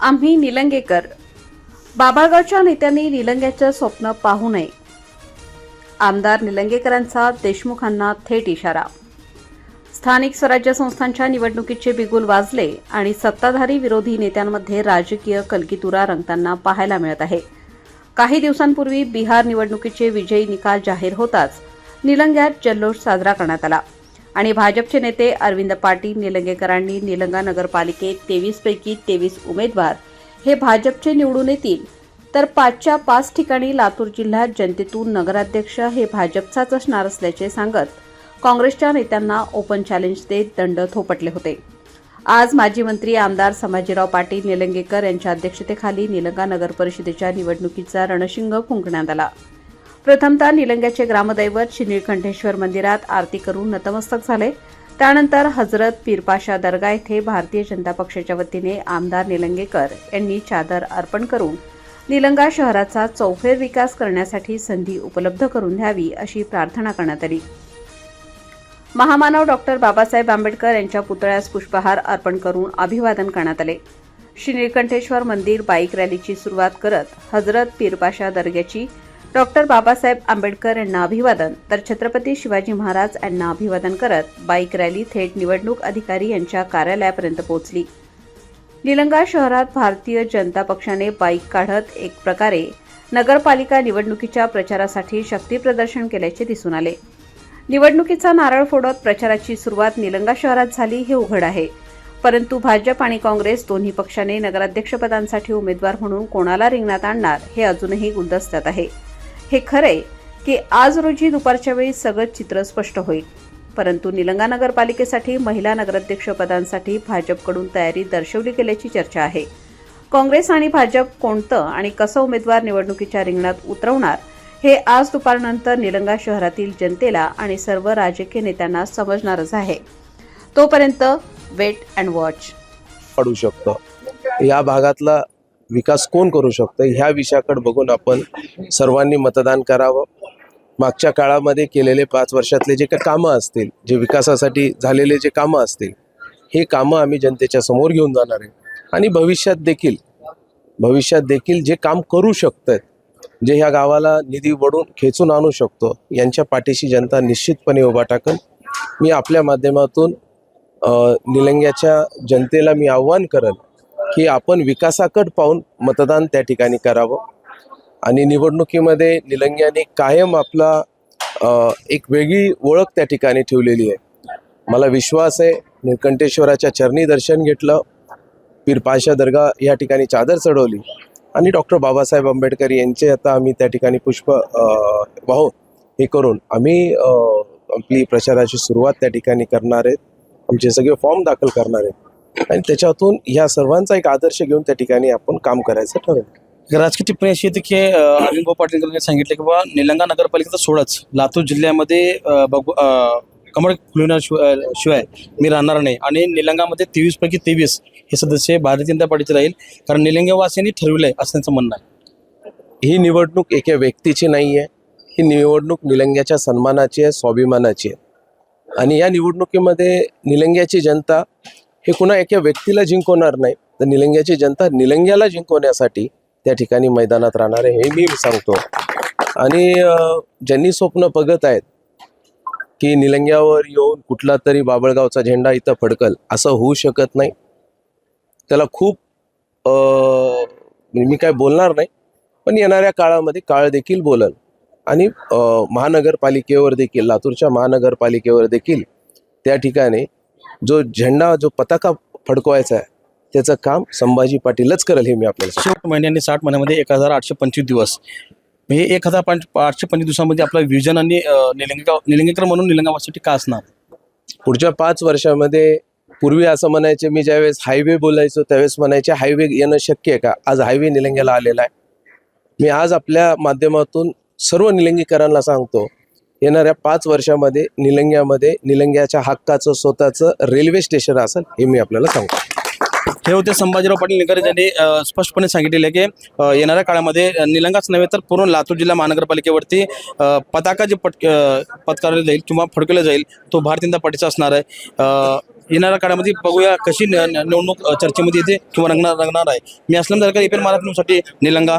आम्ही निलंगेकर. बाबाळगावच्या नेत्यांनी निलंग्याचं स्वप्न पाहू नये. आमदार निलंगेकरांचा देशमुखांना थेट इशारा. स्थानिक स्वराज्य संस्थांच्या निवडणुकीचे बिगुल वाजले आणि सत्ताधारी विरोधी नेत्यांमध्ये राजकीय कलकीतुरा रंगताना पाहायला मिळत आहे. काही दिवसांपूर्वी बिहार निवडणुकीचे विजयी निकाल जाहीर होताच निलंग्यात जल्लोष साजरा करण्यात आला. आणि भाजपचे नेते अरविंद पाटील निलंगेकरांनी निलंगा नगरपालिकेत तेवीसपैकी तेवीस उमेदवार हे भाजपचे निवडून येतील. तर पाचच्या पाच ठिकाणी लातूर जिल्ह्यात जनतेतून नगराध्यक्ष हे भाजपचाच असणार असल्याचे सांगत काँग्रेसच्या नेत्यांना ओपन चॅलेंज देत दंड थोपटले होते. आज माजी मंत्री आमदार संभाजीराव पाटील निलंगेकर यांच्या अध्यक्षतेखाली निलंगा नगर परिषदेच्या निवडणुकीचा रणशिंग फुंकण्यात आला. प्रथमतः निलंग्याचे ग्रामदैवत श्रीनीळकंठेश्वर मंदिरात आरती करून नतमस्तक झाले. त्यानंतर हजरत पीरपाशा दर्गा येथे भारतीय जनता पक्षाच्या वतीने आमदार निलंगेकर यांनी चादर अर्पण करून निलंगा शहराचा चौफेर विकास करण्यासाठी संधी उपलब्ध करून द्यावी अशी प्रार्थना करण्यात आली. महामानव डॉक्टर बाबासाहेब आंबेडकर यांच्या पुतळ्यास पुष्पहार अर्पण करून अभिवादन करण्यात आले. श्री निळकंठेश्वर मंदिर बाईक रॅलीची सुरुवात करत हजरत पीरपाशा दर्ग्याची डॉक्टर बाबासाहेब आंबेडकर यांना अभिवादन. तर छत्रपती शिवाजी महाराज यांना अभिवादन करत बाईक रॅली थेट निवडणूक अधिकारी यांच्या कार्यालयापर्यंत पोहोचली. निलंगा शहरात भारतीय जनता पक्षाने बाईक काढत एक प्रकारे नगरपालिका निवडणुकीच्या प्रचारासाठी शक्तीप्रदर्शन केल्याचे दिसून आले. निवडणुकीचा नारळ फोडत प्रचाराची सुरुवात निलंगा शहरात झाली हे उघड आहे. परंतु भाजप आणि काँग्रेस दोन्ही पक्षाने नगराध्यक्षपदांसाठी उमेदवार म्हणून कोणाला रिंगणात आणणार हे अजूनही गुलदस्त्यात आहे. हे खरे की आज रोजी दुपारच्या वेळी सगळं चित्र स्पष्ट होईल. परंतु निलंगा नगरपालिकेसाठी महिला नगराध्यक्षपदांसाठी भाजपकडून तयारी दर्शवली गेल्याची चर्चा आहे. काँग्रेस आणि भाजप कोणतं आणि कसं उमेदवार निवडणुकीच्या रिंगणात उतरवणार हे आज दुपारनंतर निलंगा शहरातील जनतेला आणि सर्व राजकीय नेत्यांना समजणारच आहे. तोपर्यंत वेट अँड वॉच. पडू शकतो. या भागातला विकास कोण करू शकतं ह्या विषयाकडे बघून आपण सर्वांनी मतदान करावं. मागच्या काळामध्ये केलेले पाच वर्षातले जे काही कामं असतील जे विकासासाठी झालेले जे कामं असतील हे कामं आम्ही जनतेच्या समोर घेऊन जाणार आहे. आणि भविष्यात देखील भविष्यात देखील जे काम करू शकतात जे ह्या गावाला निधी वडून खेचून आणू शकतो यांच्या पाठीशी जनता निश्चितपणे उभा टाकल मी आपल्या माध्यमातून निलंग्याच्या जनतेला मी आव्हान करेन की आपण विकासाकड पाहून मतदान त्या ठिकाणी करावं. आणि निवडणुकीमध्ये निलंग्याने कायम आपला एक वेगळी ओळख त्या ठिकाणी ठेवलेली आहे. मला विश्वास आहे निळकंठेश्वराच्या चरणी दर्शन घेतलं पीरपाशा दर्गा या ठिकाणी चादर चढवली आणि डॉक्टर बाबासाहेब आंबेडकर यांचे आता आम्ही त्या ठिकाणी पुष्प अ, वाहू हे करून आम्ही आपली प्रचाराची सुरुवात त्या ठिकाणी करणार आहेत आमचे सगळे फॉर्म दाखल करणार आहेत आणि त्याच्यातून ह्या सर्वांचा एक आदर्श घेऊन त्या ठिकाणी आपण काम करायचं ठरवलं. राजकीय टिप्पणी अशी होती की अं, अरविंद भाऊ पाटील यांनी सांगितलं की बाबा निलंगा नगरपालिकेचं सोडच. लातूर जिल्ह्यामध्ये बघू कमळ फुलविण्याशिवाय शिवाय मी राहणार नाही. आणि निलंगामध्ये तेवीस पैकी तेवीस हे सदस्य भारतीय जनता पार्टीचे राहील. कारण निलंगेवासियांनी ठरविलंय असं त्यांचं म्हणणं आहे. ही निवडणूक एका व्यक्तीची नाही आहे. ही निवडणूक निलंग्याच्या सन्मानाची आहे स्वाभिमानाची आहे. आणि या निवडणुकीमध्ये निलंग्याची जनता हे कुणा एका व्यक्तीला जिंकवणार नाही. तर निलंग्याची जनता निलंग्याला जिंकवण्यासाठी त्या ठिकाणी मैदानात राहणार आहे हे मी सांगतो. आणि ज्यांनी स्वप्न बघत आहेत की निलंग्यावर येऊन कुठला तरी बाबळगावचा झेंडा इथं फडकल असं होऊ शकत नाही. त्याला खूप म्हणजे मी काय बोलणार नाही पण येणाऱ्या काळामध्ये काळ देखील बोलल. आणि महानगरपालिकेवर देखील लातूरच्या महानगरपालिकेवर देखील त्या ठिकाणी जो झेंडा जो पताका फडकवायचा आहे त्याचं काम संभाजी पाटीलच करेल हे मी आपल्याला. शेवट महिन्यांनी साठ महिन्यामध्ये एक हजार आठशे पंचवीस दिवस. हे एक हजार पंच आठशे पंचवीस दिवसामध्ये आपलं विजन आणि अं, निलंगेगाव निलंगेकर म्हणून निलंगावासाठी का असणार? पुढच्या पाच वर्षामध्ये पूर्वी असं म्हणायचे मी ज्यावेळेस हायवे बोलायचो त्यावेळेस म्हणायचे हायवे येणं शक्य आहे का? आज हायवे निलंग्याला आलेला आहे. मी आज आपल्या माध्यमातून सर्व निलंगीकरांना सांगतो येणाऱ्या पाच वर्षामध्ये निलंग्यामध्ये निलंग्याच्या हक्काचं स्वतःचं रेल्वे स्टेशन असेल हे मी आपल्याला सांगतो. हे होते संभाजीराव पाटील निकर यांनी स्पष्टपणे सांगितलेले की येणाऱ्या काळामध्ये निलंगाच नव्हे तर पूर्ण लातूर जिल्हा महानगरपालिकेवरती पताका जे पट पत्कारले जाईल किंवा फडकवला जाईल तो भारतीय जनता पार्टीचा असणार आहे. येणाऱ्या काळामध्ये बघूया कशी निवडणूक चर्चेमध्ये येते किंवा रंगणार रंगणार आहे. मी असलम दरकर एपीएल मराठी निलंगा.